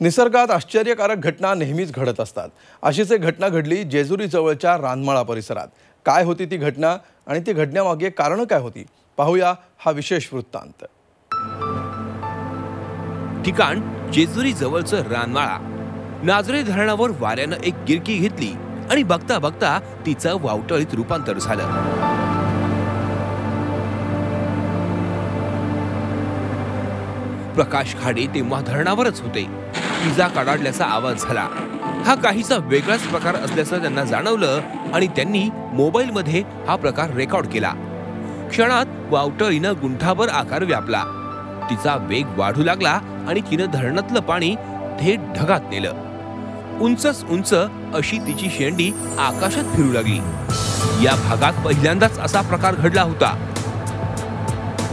निसर्गात आश्चर्यकारक घटना नेहमीच घडत असतात. अशीच एक घटना घडली जेजुरीजवळच्या रानमाळा परिसरात. काय होती ती घटना आणि ती घडण्यामागे कारणं काय होती? पाहूया हा विशेष वृत्तांत. ठिकाण जेजुरी जवळचं रानमाळा. नाजरे धरणावर वाऱ्यानं एक गिरकी घेतली आणि बघता बघता तिचं वावटळीत रूपांतर झालं. प्रकाश खाडे तेव्हा धरणावरच होते. इजा कडाडल्याचा आवाज झाला. हा काहीसा वेगळाच प्रकार असल्याचं त्यांना जाणवलं आणि त्यांनी मोबाईलमध्ये हा प्रकार रेकॉर्ड केला. क्षणात वावटळीनं गुंठाभर आकार व्यापला. तिचा वेग वाढू लागला आणि तिनं धरणातलं पाणी थेट ढगात नेलं. उंचच उंच अशी तिची शेंडी आकाशात फिरू लागली. या भागात पहिल्यांदाच असा प्रकार घडला होता.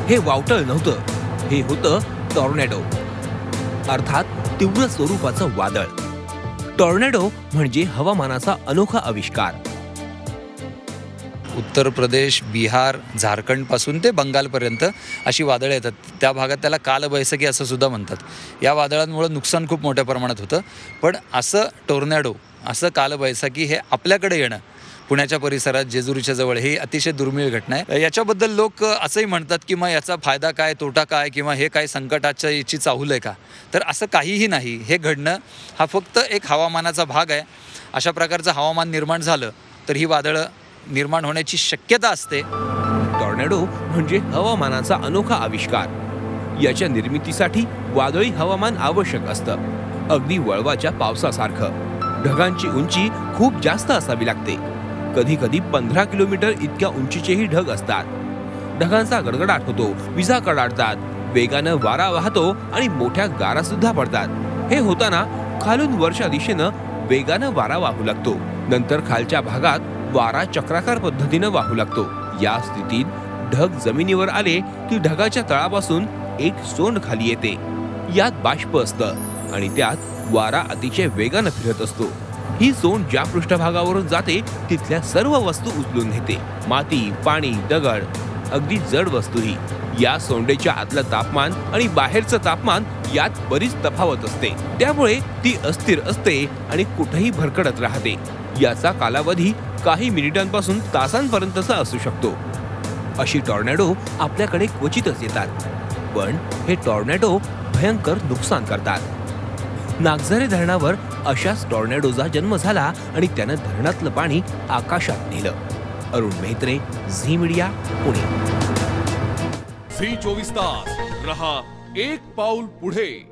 हे वावटळ नव्हतं. हे होतं टॉर्नेडो. अर्थात तीव्र स्वरूपाचं वादळ. टॉर्नेडो म्हणजे हवामानाचा अनोखा आविष्कार. उत्तर प्रदेश बिहार झारखंडपासून ते बंगालपर्यंत अशी वादळं येतात. त्या भागात त्याला कालबैसाखी असं सुद्धा म्हणतात. या वादळांमुळं नुकसान खूप मोठ्या प्रमाणात होतं. पण असं टोर्नॅडो असं कालबैसाखी हे आपल्याकडे येणं पुण्याच्या परिसरात जेजुरीच्या जवळ. ही अतिशय दुर्मिळ घटना आहे. याच्याबद्दल लोक असंही म्हणतात की मग याचा फायदा काय? तोटा काय? किंवा हे काय संकटाच्या याची चाहूल आहे का? तर असं काहीही नाही. हे घडणं हा फक्त एक हवामानाचा भाग आहे. अशा प्रकारचं हवामान निर्माण झालं तर ही वादळं निर्माण होण्याची शक्यता असते. टॉर्नेडो म्हणजे हवामानाचा अनोखा आविष्कार. याच्या निर्मितीसाठी वादळी हवामान आवश्यक असतं. अगदी वळवाच्या पावसासारखं. ढगांची उंची खूप जास्त असावी लागते. कधी कधी पंधरा किलोमीटर इतक्या उंचीचेही ढग असतात. ढगांचा गडगडाट होतो विजा कडाडतात वेगानं वारा वाहतो आणि मोठ्या गारा सुद्धा पडतात. हे होताना खालून वर्षा दिशेनं वेगानं वारा वाहू लागतो. नंतर खालच्या भागात वारा चक्राकार पद्धतीनं वाहू लागतो. या स्थितीत ढग जमिनीवर आले की ढगाच्या तळापासून एक सोंड खाली येते. यात बाष्प असतं आणि त्यात वारा अतिशय वेगानं फिरत असतो. ही सोंड ज्या पृष्ठभागावरून जाते तिथल्या सर्व वस्तू उचलून घेते. माती पाणी दगड अगदी जड वस्तूही. या सोंडेच्या आतलं तापमान आणि बाहेरचं तापमान यात बरीच तफावत असते. त्यामुळे ती अस्थिर असते आणि कुठेही भरकडत राहते. याचा कालावधी काही मिनिटांपासून तासांपर्यंतचा असू शकतो. अशी टॉर्नॅडो आपल्याकडे क्वचितच येतात. पण हे टॉर्नॅडो भयंकर नुकसान करतात. नागझरे धरणावर अशाच टॉर्नेडोचा जन्म झाला आणि त्यानं धरणातलं पाणी आकाशात नेलं. Arun Mehtre Zee media Pune. Zee चोवीस तास. रहा एक पाऊल पुढे.